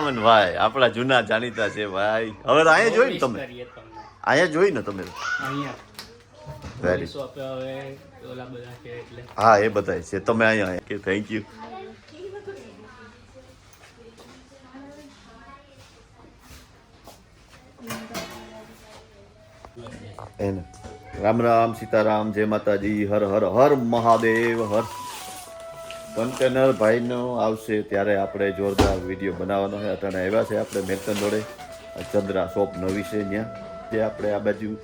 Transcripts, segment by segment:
દામનભાઈ આપણા જૂના જાણીતા છે ભાઈ. હવે તો અહીંયા જોઈ ને તમે? અહીંયા જોઈ ને તમે? બધા હા એ બધાય છે. તમે અહીંયા કે થેન્ક યુ એને. રામ રામ સીતારામ જય માતાજી હર હર હર મહાદેવ હર કન્ટેનર ભાઈનો આવશે ત્યારે આપણે જોરદાર વીડિયો બનાવવાનો છે. અટાણે આવ્યા છે આપણે મેલતન જોડે. ચંદ્રા શોપ નવી છે ત્યાં. જે આપણે આ બાજુ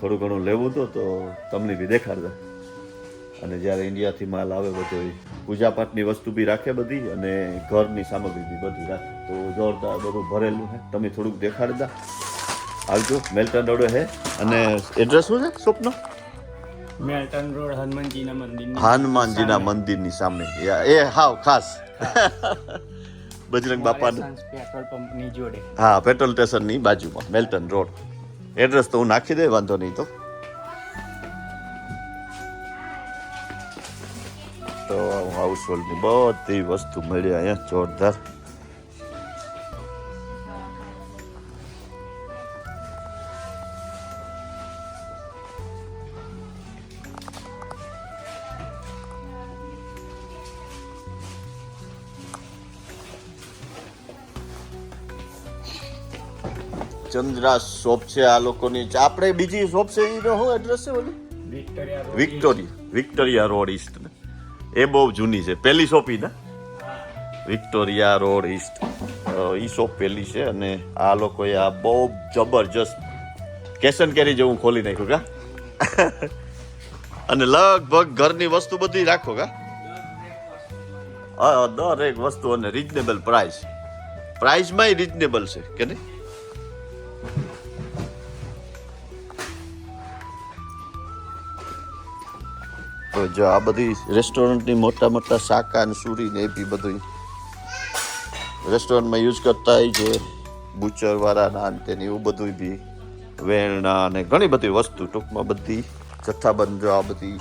થોડું ઘણું લેવું હતું તો તમને બી દેખાડતા અને જ્યારે ઇન્ડિયાથી માલ આવે બધો પૂજાપાઠની વસ્તુ બી રાખે બધી અને ઘરની સામગ્રી બી બધી રાખે. તો જોરદાર બધું ભરેલું છે. તમે થોડુંક દેખાડતા આવજો. મેલ્ટન રોડે છે. અને એડ્રેસ શું છે? શોપનો? મેલ્ટન રોડ હનુમાનજીના મંદિર હનુમાનજીના મંદિરની સામે. એ હાવ ખાસ. બજરંગ બાપાનું. પેટ્રોલ પંપની જોડે. હા પેટ્રોલ સ્ટેશનની બાજુમાં મેલ્ટન રોડ. એડ્રેસ તો હું નાખી દે વાંધો નહીં તો. તો હાઉસ હોલ્ડની બધી વસ્તુ મળી અહીંયા જોરદાર. ચંદ્રા શોપ છે આ લોકોની આપણે બીજી શોપ છે એ શું એડ્રેસ છે ઓલી વિક્ટોરિયા વિક્ટોરિયા રોડ ઈસ્ટ એ બહુ જૂની છે. પહેલી શોપ ને? વિક્ટોરિયા રોડ ઈસ્ટ ઈ શોપ પહેલી છે અને આ લોકોએ આ બહુ જબરજસ્ત કેશન કેરી જેવું ખોલી નાખ્યું કા? અને લગભગ ઘરની વસ્તુ બધી રાખો કા? દરેક વસ્તુ અને રિઝનેબલ પ્રાઇસ પ્રાઇસમાંય રિઝનેબલ છે કે નહીં? તો જો આ બધી રેસ્ટોરન્ટની મોટા મોટા શાકા અને સુરી ને એ બી બધું રેસ્ટોરન્ટમાં યુઝ કરતા હોય છે. બુચર વાળા ના ને એવું બધું બી. વેણના અને ઘણી બધી વસ્તુ ટૂંકમાં બધી જથ્થાબંધ જો આ બધી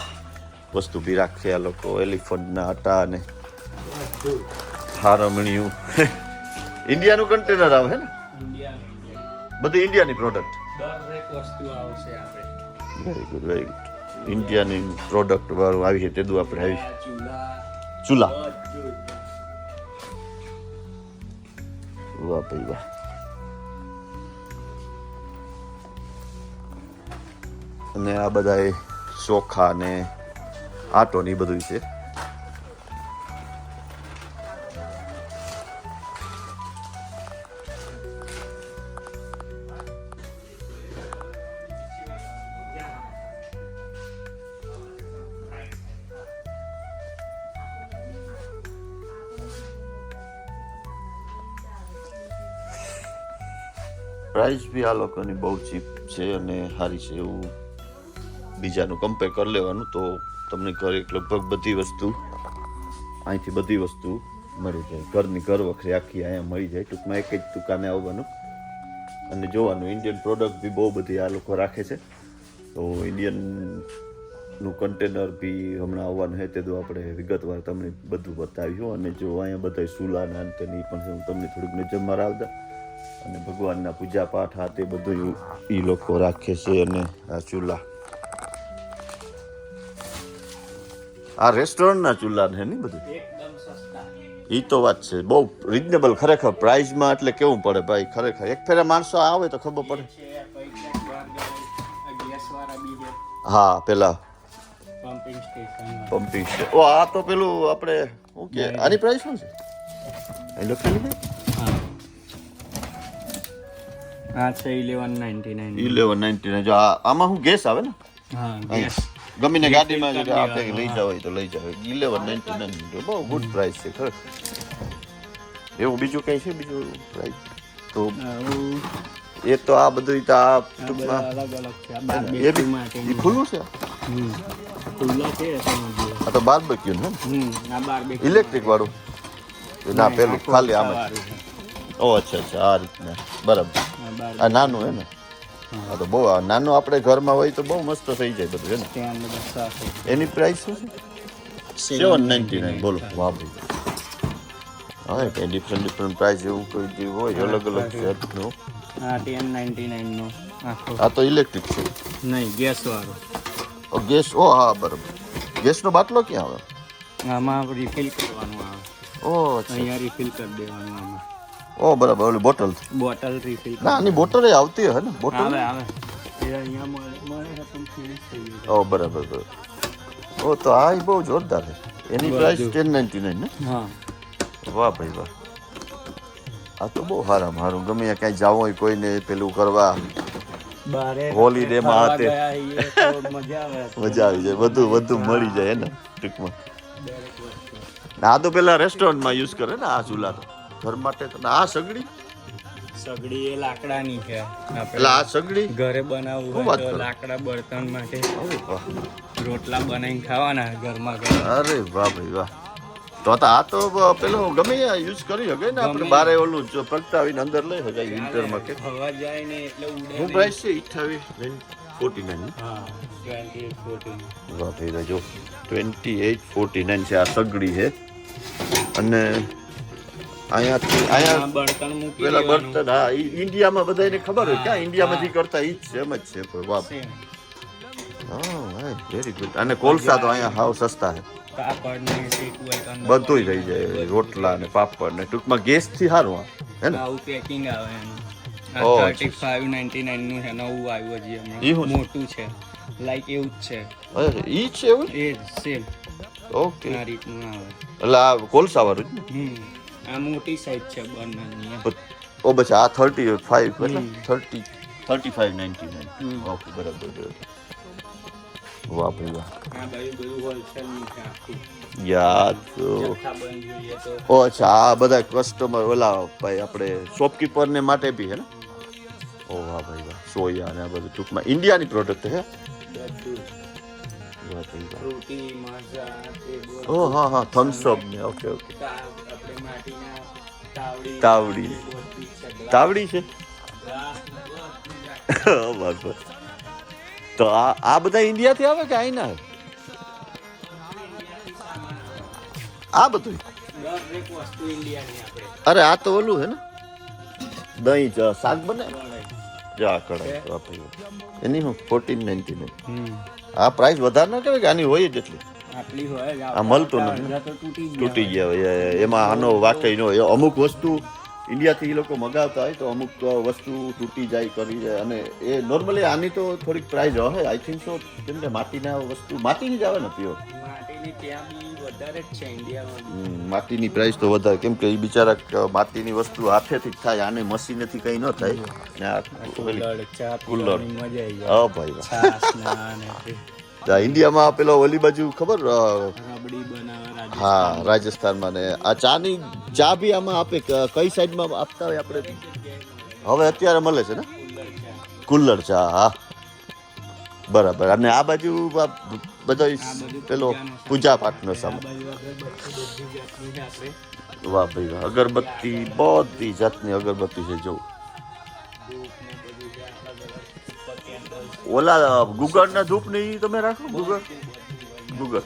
વસ્તુ બી રાખે આ લોકો. એલિફન્ટના આટા અને હારમણિયું. ઇન્ડિયાનું કન્ટેનર આવે ને? બધી ઇન્ડિયાની product very good very good ઇન્ડિયાની પ્રોડક્ટ વાળું આવી છે, તેદું આપણે આવી ચૂલા. વાહ ભાઈ વાહ. અને આ બધા ચોખા ને આટો ને બધું છે. પ્રાઇસ બી આ લોકોની બહુ ચીપ છે અને સારી છે એવું બીજાનું કમ્પેર કરી લેવાનું તો તમને ઘરે લગભગ બધી વસ્તુ, અહીંથી બધી વસ્તુ મળી જાય. ઘરની ઘર વખરી આખી અહીંયા મળી જાય. ટૂંકમાં એક જ દુકાને આવવાનું. અને જોવાનું ઇન્ડિયન પ્રોડક્ટ બી બહુ બધી આ લોકો રાખે છે. તો ઇન્ડિયનનું કન્ટેનર બી હમણાં આવવાનું છે. તે તો આપણે વિગતવાર તમને બધું બતાવ્યું અને જો અહીંયા બધા સુલાના તેની પણ હું તમને થોડુંક નજર મરાવતા અને ભગવાનના પૂજા પાઠ આ તે બધું એ લોકો રાખે છે અને આ ચૂલા. આ રેસ્ટોરન્ટના ચૂલા છે નહીં બધું? એ તો વાત છે બહુ રિઝનેબલ ખરેખર પ્રાઇઝમાં એટલે કેવું પડે ભાઈ ખરેખર. એક ફેરા માણસો આવે તો ખબર પડે. હા પેલા પમ્પિંગ સ્ટેશન ઓ આ તો પેલું આપણે શું કે આની પ્રાઇસ શું છે? એ લખેલું આ છે eleven ninety nine eleven ninety જો આમાં હું ગેસ આવે ને? હા. ગેસ. ગમીને ગાડીમાં જો આપણે લઈ જાવ તો લઈ જાવ ઇલેવન નાઇન્ટી નાઇન બહુ ગુડ પ્રાઇસ છે ખરેખર એવું બીજું કઈ છે? બીજું પ્રાઇસ તો એ તો આ બધું તો આ ટૂંકમાં છે. આ એ બી ખુલ્લું છે? હમ. ખુલ્લા છે સમજીએ આ તો બારબેક્યુ ને? ઇલેક્ટ્રિક વાળું? ના પેલું ખાલી આમ ઓ અચ્છા અચ્છા આ રીતના. બરાબર. આ નાનું હે ને હા તો બહુ નાનું આપણે ઘરમાં હોય તો બહુ મસ્ત થઈ જાય બધું હે ને? એની પ્રાઇસ શું છે? Seven ninety nine. બોલો વાહ ભાઈ હા કઈ ડિફરન્ટ ડિફરન્ટ પ્રાઇસ એવું કોઈ જે હોય અલગ અલગ જાતનું હા ટેન નાઇન્ટી નાઇનનો. આ તો ઇલેક્ટ્રિક છે. નહીં ગેસવાળો. ઓ, ગેસ ઓ હા બરાબર. ગેસનો બાટલો ક્યાં આવે? આમાં રિફિલ કરવાનું આવે. ઓ અહીંયા રિફિલ કરી દેવાનું આમાં. ઓ બરાબર ઓલી બોટલ. બોટલ રીફિલ ના આની બોટલ એ આવતી હે ને બોટલ? આવે આવે. એ અહીંયા મળે મળે પણ ફિનિશ થઈ ગયું ઓ બરાબર બરાબર. ઓ તો આ બહુ જોરદાર છે. એની પ્રાઇસ બધું. ટેન નાઇન્ટી નાઇન ને? હા. વાહ ભાઈ વાહ. આ તો બહુ સારા મારું ગમે ત્યાં ક્યાંય જાવ હોય કોઈને પેલું કરવા. હોલીડે માં હાથે. મજા આવી. જાય બધું બધું મળી જાય ને ટૂંકમાં. આ તો પેલા રેસ્ટોરન્ટમાં યુઝ કરે ને આ ચૂલા તો. ઘર માટે આ સગડી? સગડી એ લાકડાની છે. એટલે આ સગડી? ઘરે બનાવવું હોય તો લાકડા બળતણ માટે રોટલા બનાવીને ખાવાના ઘરમાં ઘરે. અરે વાહ ભાઈ વાહ. તો તો આ તો પેલો ગમે યુઝ કરી શકે ને આપણે બારે ઓલું જો પ્રગટાવીને અંદર લઈ શકાય વિન્ટરમાં કે હવા જાય ને એટલે ઉડે હું પ્રાઇસ છે? અઠ્ઠાવીસ ફોર્ટી નાઇન હા ટ્વેન્ટી એટ ફોર્ટીન વાહ ભાઈ જો. ટ્વેન્ટી એઇટ ફોર્ટી નાઇન છે આ સગડી છે. અને અહીંયાથી અહીંયા બળતણ પેલા બળતણ હા ઇન્ડિયામાં બધાને ખબર હોય ક્યાં ઇન્ડિયામાંથી કરતા ઈ જ છે જ છે કોઈ વાહ હા વેરી ગુડ અને કોલસા તો અહીંયા હાવ સસ્તા છે. બધું થઈ જાય રોટલા ને પાપડ ને ટૂંકમાં ગેસથી સારું હે ને? આવું પેકિંગ આવે એનું. મોટું છે. લાઈક એવું જ છે. ઈ છે એવું? એ સેમ ઓકે રીતનું આવે. એટલે આ કોલસા વાળું હમ. આ મોટી સાઈઝ છે બનાની ઓ બસ આ thirty five. Thirty thirty five ninety nine hmm. Okay બરાબર વાહ ભાઈ વાહ યાદ તો. ઓ અચ્છા આ બધા કસ્ટમર ઓલા ભાઈ આપણે શોપકીપર ને માટે બી હે ને? ઓ વાહ ભાઈ વાહ સોયા ને આ બધું ટૂંકમાં. ઇન્ડિયાની પ્રોડક્ટ હે? ભાઈ મજા ઓ હા હા થમ્સ અપ ને ઓકે ઓકે. આપણે માટીના તાવડી તાવડી. છે. તો આ આ બધા ઇન્ડિયાથી આવે કે આઈના? આ બધું? અરે આ તો ઓલું હે ને? દહીં શાક બને? મળે. કઢાઈ વાહ. એની હું ફોર્ટીન નાઇન્ટી નાઇન આ પ્રાઇસ વધારે ના કહેવાય કે આની હોય જ એટલી આ મળતું નથી. તૂટી ગયા હોય. એમાં આનો વાકઈ ન હોય અમુક વસ્તુ ઇન્ડિયાથી એ લોકો મગાવતા હોય તો અમુક વસ્તુ તૂટી જાય કરી જાય અને એ નોર્મલી આની તો થોડીક પ્રાઇસ હોય આઈ થિંક સો કેમ કે માટીના વસ્તુ માટીની જ આવે ને પ્યોર માટીની પ્રાઇસ તો વધારે. કેમ કે એ બિચારા માટીની વસ્તુ હાથેથી જ થાય આને મશીનેથી કંઈ ન થાય. કુલ્લડ, હા ભાઈ ઇન્ડિયામાં પેલો ઓલી બાજુ ખબર રબડી હા, રાજસ્થાનમાં ને આ ચાની ચા બી આમાં આપે કઈ સાઈડમાં આપતા હોય આપણે? હવે અત્યારે મળે છે ને? કુલ્લર ચા, હા. બરાબર. અને આ બાજુ બધો પેલો પૂજા પાઠનો સામાન વાહ ભાઈ વાહ. અગરબત્તી, બધી જાતની અગરબત્તી છે જો. ઓલા ગુગળના ધૂપ ને તમે રાખો ગુગળ? ગુગળ.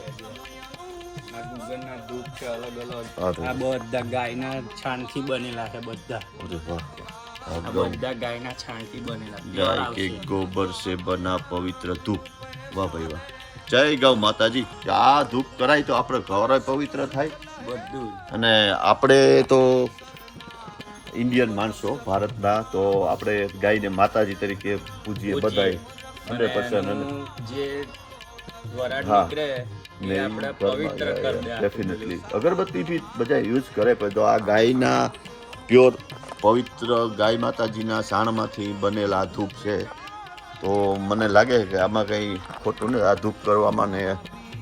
આ ગુગળના છે અલગ અલગ આ બધા ગાયના છાણથી બનેલા છે બધા. અરે વાહ આ આ ગમ- બધા ગાયના છાણથી બનેલા. ગાય કે ગોબર સે બના પવિત્ર ધૂપ. વાહ ભાઈ વાહ. જય ગૌ માતાજી. આ ધૂપ કરાય તો આપણે ઘર પવિત્ર થાય. બધું. અને આપણે તો ઇન્ડિયન માણસો ભારતના તો આપણે ગાયને માતાજી તરીકે પૂજીએ બધાય હંડ્રેડ પર્સન્ટ જે વરાળ નીકળે ડેફિનેટલી અગરબત્તી બી બધા યુઝ કરે પણ તો આ ગાયના પ્યોર પવિત્ર ગાય માતાજીના સાણમાંથી બનેલા આ ધૂપ છે. તો મને લાગે કે આમાં કંઈ ખોટું નહીં આ ધૂપ કરવામાં ને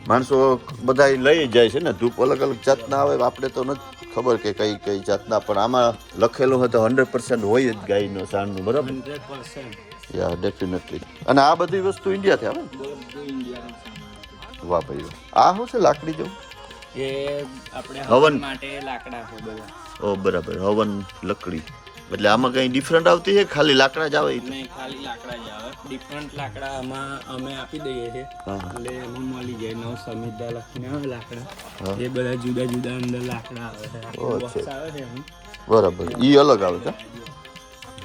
માણસો બધા લઈ જાય છે ને ધૂપ અલગ અલગ જાતના આવે આપણે તો નથી ખબર કે કઈ કઈ જાતના પણ આમાં લખેલું હોય તો હંડ્રેડ પર્સન્ટ હોય જ ગાયનું સાણનું બરાબર? યા ડેફિનેટલી અને આ બધી વસ્તુ ઇન્ડિયાથી આવે ને? વાહ ભાઈ આ શું છે લાકડી જેવું? એ આપણે હવન. માટે લાકડા છે બધા. ઓ બરાબર. હવન લકડી. એટલે આમાં કઈ ડિફરન્ટ આવતી છે? ખાલી લાકડા જ આવે? નહીં ખાલી લાકડા જ આવે. ડિફરન્ટ લાકડા આમાં અમે આપી દઈએ છીએ. એટલે એમાં મળી જાય નવ સમિતા લખીને આવે લાકડા. એ બધા જુદા જુદા અંદર લાકડા આવે છે. આવે છે બરાબર. ઈ અલગ આવે છે?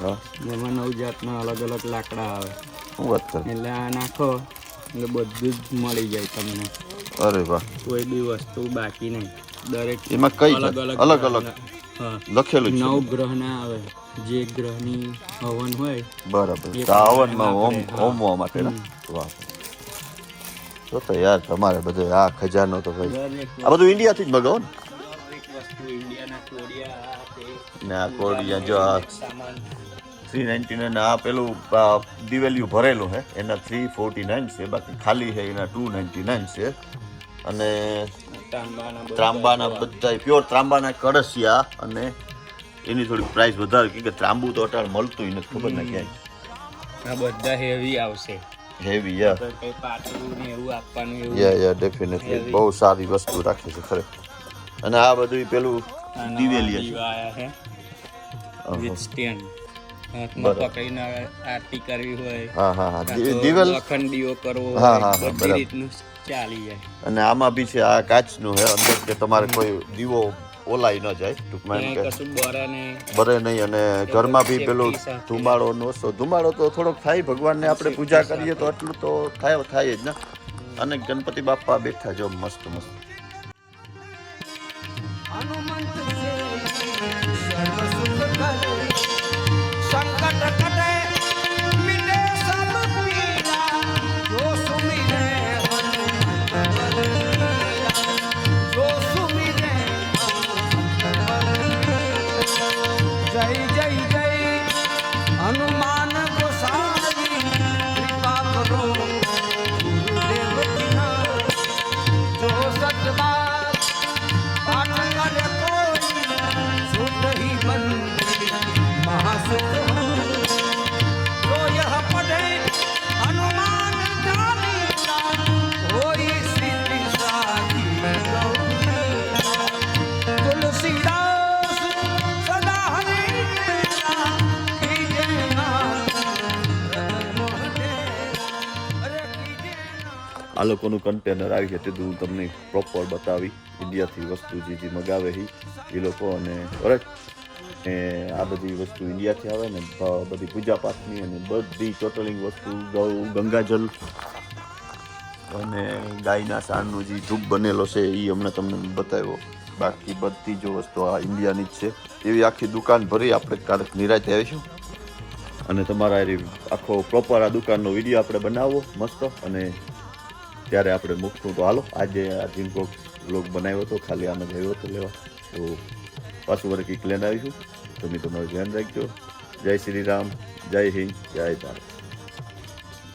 હા. એમાં નવ જાતના અલગ અલગ લાકડા આવે. શું વાત કરે એટલે આ નાખો. એટલે બધું જ મળી જાય તમને. અરે વાહ. કોઈ બી વસ્તુ બાકી નહીં. દરેક એમાં કઈ? અલગ અલગ લખેલું નવ ગ્રહ ના આવે. જે ગ્રહની હવન હોય બરાબર. હવનમાં હોમ હોમવા માટે વાહ. તો તો યાર તમારે બધે આ ખજાનો તો ભાઈ. આ બધું ઇન્ડિયાથી જ મગાવો ને? ના કોડિયા ને જો આ સામાન. થ્રી નાઇન્ટી નાઇન આ પેલું દિવેલિયું ભરેલું છે એના થ્રી ફોર્ટી નાઇન છે બાકી ખાલી છે એના ટુ નાઇન્ટી નાઇન છે. અને ત્રાંબાના બધા પ્યોર ત્રાંબાના કળસિયા અને એની થોડી પ્રાઇસ વધારે કે ત્રાંબુ તો અટાળ મળતું નથી ખબર ને ક્યાંય. આ બધા હેવી આવશે. હેવી યા એવું આપવાનું યા યા ડેફિનેટલી બહુ સારી વસ્તુ રાખે છે ખરેખર અને આ બધું પેલું દિવેલી છે વિથ સ્ટેન્ડ હાથમાં પકડીને આરતી કરવી હોય હા હા હા. કાં દી- તો દિવેલ? અખંડ કરવો હા, હા, હા, બધી રીતનું ચાલી જાય. અને આમાં બી છે આ કાચનું છે અંદર કે તમારે કોઈ દીવો ઓલાઈ ન જાય ટૂંકમાં એમ કે. બરે નહીં. અને ઘરમાં બી પેલું ધુમાડો નો ઓછો. ધુમાડો તો થોડોક થાય ભગવાનને આપણે પૂજા કરીએ તો આટલું તો થાય થાય જ ને. અને ગણપતિ બાપા બેઠા જો મસ્ત મસ્ત. આ લોકોનું કન્ટેનર આવી છે તે હું તમને પ્રોપર બતાવી. ઇન્ડિયાથી વસ્તુ જે જે મગાવે છે, એ લોકો અને બરાબર ને આ બધી વસ્તુ ઇન્ડિયાથી આવે ને બધી પૂજા પાઠની અને બધી ટોટલિંગ વસ્તુ, ગૌ ગંગાજલ અને ગાયના સાણનો જે ધૂપ બનેલો છે એ હમણાં તમને બતાવ્યો. બાકી બધી જો વસ્તુ આ ઇન્ડિયાની જ છે. એવી આખી દુકાન ભરી આપણે ક્યારેક નિરાતે આવીશું. અને તમારા આખો પ્રોપર આ દુકાનનો વીડિયો આપણે બનાવવો, મસ્ત. અને ત્યારે આપણે મૂકશું. તો હાલો, આજે આ જીનકો બ્લોગ બનાવ્યો હતો, ખાલી આમ ગયો હતો લેવા. તો પાછું વરે કંઈક લઈને આવીશું. તમે તમારું ધ્યાન રાખજો. જય શ્રી રામ, જય હિન્દ, જય ભારત.